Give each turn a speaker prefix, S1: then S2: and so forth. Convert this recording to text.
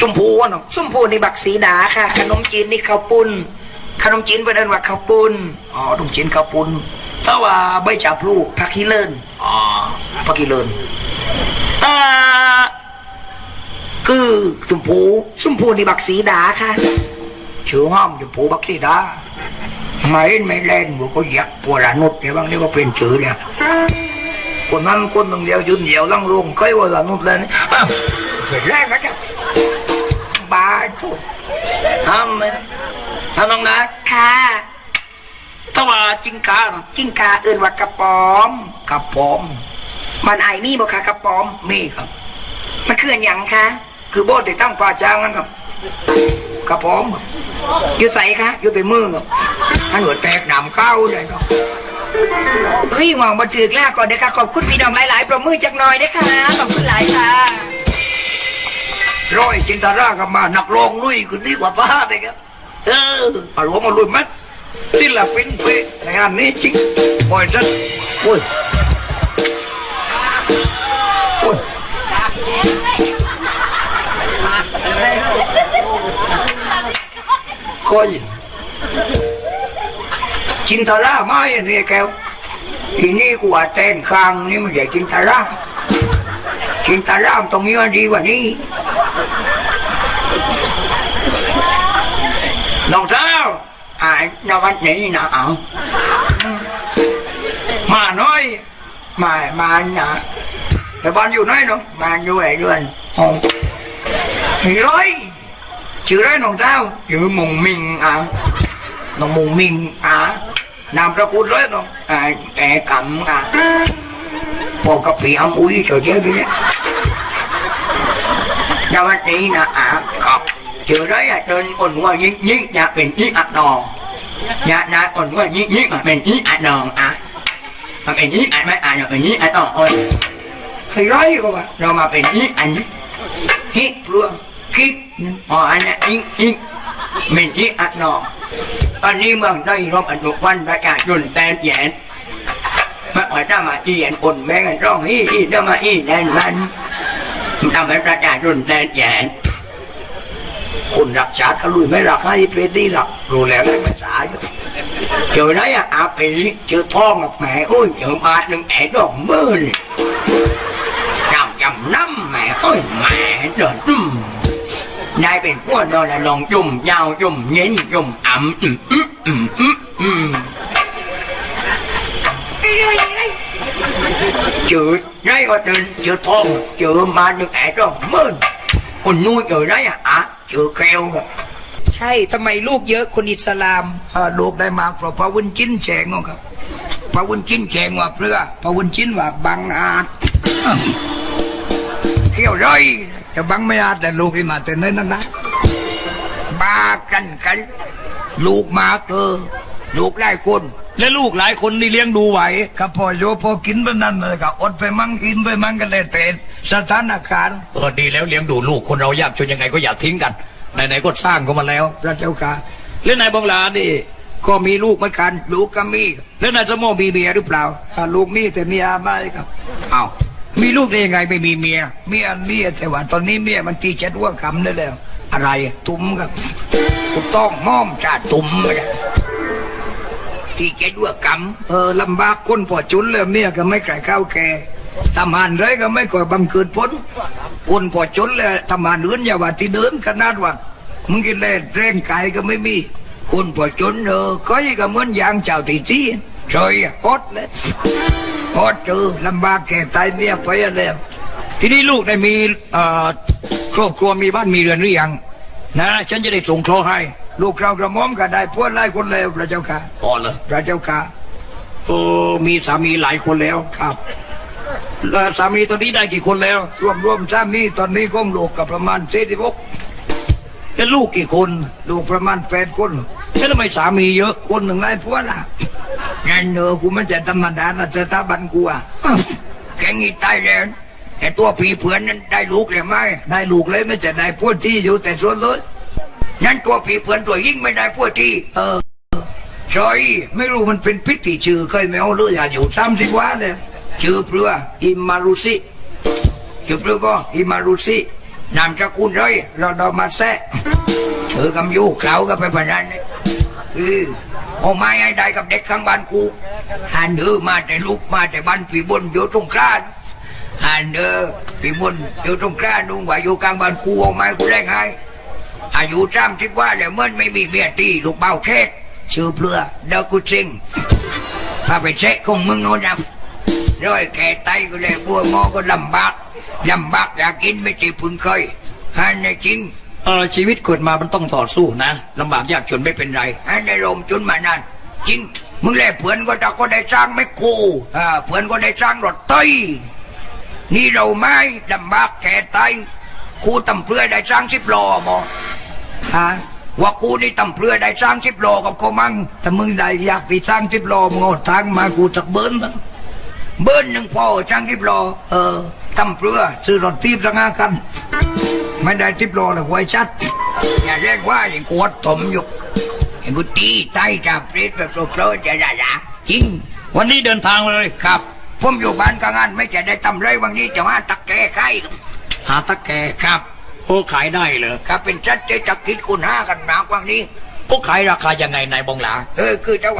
S1: ชมพูวะเนาะ
S2: ส้มพูนี่บักสีดาค่ะ ขนมจีนนี่ข้าวปุ้น ขนมจีนเป็นเอินว่าข้าวปุ้น
S1: อ๋อต้องจินข้าวปุ้นถ้าว่าใบจับลูก
S2: ผักขี้เลิน
S1: อ๋อพักกิเลนอ่าคือชมพู
S2: ส้มพูนี่บักสีดาค่ะ
S1: ชื่อห้ามชมพูบักสีดาไม่ไม่เล่นบุก็อยากปวดนุษเนี่ยบางทีก็เป็นชื่อเนี่ยคนนั้นคนหนึ่งเดียวยืนเดียวลังลงเคยว่าละนุษเลยนี่อ้าวเป็นแรกนะจ๊ะ บ้าทุกห้ามเลยห้ามน้องนะ
S2: ค่ะ
S1: ถ้าว่าจิงกาเนาะ
S2: กิ้งกาเอินว่ากระป๋อม
S1: กับผม
S2: มันไอมีบ่ค่ะกระป๋อม
S1: มีครับ
S2: มันคืออนหยังคะ
S1: คือโบสถ์ที่ตั้งกว่าจ้างนั่นครับกับผม
S2: อยู่ใสคะ
S1: อยู่ในมือครับมันหัวแตกหนามเข้าเลยครับ
S2: เฮ้ยหวังบันทึกแล้วก่อนเด้อค่ะขอบคุณพี่น้องหลายๆ ประมือจักหน่อยเด้อค่ะขอบคุณหลายค่ะ
S1: ร้อยจินตารากับมาหนักลงลุยคือดีกว่าป้าเลยครับเออมาหลวงมาลุยมัดที่ละเป็นเป๊ะในงานนี้จริงโอ้ยจัดโอ้ยโอ้ยคอยจินตาราไม่เนี่ยแกวทีนี้กูว่าแตนคางนี่มันใหญ่จินตาราจินตารามตรงนี้มันดีกว่านี้ น้องเท้าอ่านวันนี้นะเอามาหน่อยมามานะแต่บ้านอยู่ไหนเนาะบ้านอยู่ไห สวัสดีนะอะก็บถือได้อะจนคนว่ายิ่งยิ่งจะเป็นที่อัดนองอยากนะคนว่ายิ่งยิ่งมาเป็นที่อัดนอนอะมาเป็นที่อัดไม่อะอย่างนี้อัดต้องอ่อนใครร้อยก็ว่าเรามาเป็นที่อันนี้ฮิปรวมคิดอ๋ออันนี้อีกอีกเป็นที่อัดนอนตอนนี้เมืองได้รับอนุวันประกาศยุนแตนแยนมาขอจ้ามาที่แยนอ่นแม่งร้องฮิฮีเดี๋มาอีแดนมัน ทำให้ประชาชนแตกแยนคนรักชาติก็ลุยไม่รักให้เป็นที่รักรู้แล้วได้ภาษาอยู่เจอได้อะอาปีเจอท้องกับแม่โอ้ยเจอบาทหนึ่งแอะดอกเบิ้ลจำจำน้ำแม่โอ้ยแม่เดินตึ้มนายเป็นพวกนอนลองจุ่มยาวจุ่มเย็นจุ่มอ่ำอืมอืมอืมอืมอืมเจอได้ ก็เดินเจอท้องเจอบาทหนึ่งแอะดอกเบิ้ลคนนู้นเจอได้อะอะเจอแก้วครับ
S2: ใช่ทำไมลูกเยอะคนอิสลาม
S1: เอ่อลูกได้มาเพราะพระวุนจิ้นแฉงครับพระวุนจิ้นแฉงว่าเพื่อพระวุนจิ้นว่าบังอาจเขี้ยวร้อยจะบังไม่อาจแต่ลูกที่มาแต่นั้นนั่นนะบากันกันลูกมาเกอ ลูกหลายคน
S3: และลูกหลายคนนี่เลี้ยงดูไหว
S1: กับพอโยพอกินไปนั่นเลยก็อดไปมั่งกินไปมั่งกันเลยแต่สถานการณ์
S3: เออดีแล้วเลี้ยงดูลูกคนเรายากจนยังไงก็อย่าทิ้งกันไหนๆก็สร้างเขามาแล้ว
S1: พระเจ้าค่ะ
S3: แล้วนายบองหลานี่ก็มีลูกเหมือนกัน
S1: ลูกก็มี
S3: แล้วนายสมอมีเมียหรือเปล่า
S1: อ่าลูกมีแต่เมียไม่ครับ
S3: อ้าวมีลูกได้ยังไงไม่มีเมีย
S1: เมียเมียแต่ว่าตอนนี้เมียมันตีเจ็ดหัวคำได้แล้ว
S3: อะไร
S1: ตุ้มครับถูกต้องม้อมจ่าตุ้มไม่ได้ ที่เจ็ดหัวคำเออลำบากคนพอจุนเลยเมียก็ไม่ไก่ข้าวแกทำงานไรก็ไม่ก่อยบังเกิดพ้นคนพอจุนเลยทำงานเดินอย่าว่าที่เดินขนาดว่ามึงกินเลยแรงกายก็ไม่มี คนพอจุนเออก็ยังก็เหมือนยางเจ้าตีจีชอยฮอดเลยฮอดเจอลำบากแก่ตายเมียไปแล้ว
S3: ทีนี้ลูกได้มีเอ่อครอบครัวมีบ้านมีเรือนหรือยังนะ ฉันจะได้ส่งเคราะห์ให้
S1: ลูกเรากระหม่อมก็ได้พวดไล่คนเลวพระเจ้าค่ะ
S3: พอเลย
S1: พระเจ้าค่ะ
S3: โอ้มีสามีหลายคนแล้ว
S1: ครับ
S3: แล้วสามีตอนนี้ได้กี่คนแล้ว
S1: รวมรวมสามีตอนนี้ก้มลูกกับประมาณสี่สิบหก
S3: แล้วลูกกี่คน
S1: ลูกประมาณแปดคน
S3: แล้วทำไมสามีเยอะ
S1: คนหนึ่งไล่พวดล่ะงั้นเนอะกูไม่ใช่ธรรมดานะสถาบันกูอะแกงี้ตายแล้วแต่ตัวผีเผือนนั้นได้ลูกเลยไหมได้ลูกเลยไม่ใช่ได้พวดที่อยู่แต่ส่วนเลย งั้นตัวผีเผือนตัวยิ่งไม่ได้พวดที่เออชอยไม่รู้มันเป็นพิษที่ชื่อเคยไม่เอาเลยอย่าอยู่ซ้ำสิว่าเลยชื่อเพื่ออิมารุสิชื่อเพื่อก็อิมารุสินามสกุลเลยเราดอมาแซะเธอกำยูเคล้าก็ไปพนันเนี่ยเออเอาไม้ให้ได้กับเด็กข้างบ้านกูหันเดือมาแต่ลูกมาแต่บ้านผีบนอยู่ตรงกลางหันเดือผีบนอยู่ตรงกลางนุ่งว่าอยู่กลางบ้านกูเอาไม้กูแรงไง อายุสามสิบว่าแล้วมันไม่มีเมียตีลูกเบาแค่ชื่อเปลือเดอกูซิงพาไปเช็คของมึงเอานะร้อยแก่ไตก็เลยบัวหมอก็ลำบากลำบากอยากกินไม่ติพึงเคยฮันนะจริง
S3: เออชีวิตเกิดมามันต้องต่อสู้นะลำบากยากจนไม่เป็นไร
S1: ฮันในลมจนมานานจริง มึงแลเพื่อนก็จะก็ได้สร้างไม่โคอ่าเพื่อนก็ได้สร้างรถไตนี่เราไม่ลำบากแก่ไตครูตำเพื่อได้สร้างสิบล้อหมอ
S2: ฮะ
S1: ว่าครูนี่ตำเพื่อได้สร้างสิบล้อกับเขามั่ง
S2: ถ้ามึงได้อยากไปสร้างทิพย์รอมึงเอาทางมากูจักเบิ้ลนะ
S1: เบิ้ลหนึ่งพอสร้างสิบล้อ
S2: เออ
S1: ตำเพื่อ
S2: ซื้อรถทีบสังหากันไม่ได้ทิพย์รอเลยไว้ชัด
S1: อย่าเรียกว่าอย่างกวดถมอยู่อย่างกูตีไตจับเปรตแบบโปรยจะด่าด่าจริง
S3: วันนี้เดินทางเลย
S1: ครับ ผมอยู่บ้านกลางานไม่จะได้ทำไรวันนี้จะว่าตะแกไข่
S3: หาตะแก
S1: ครับ
S3: โอ้ขายได้เลย
S1: ครับเป็นชัดจะจะคิดคุณห้ากันมากวันนี้
S3: ก็ขายราคายังไงนายบองหลา
S1: เออคือจะ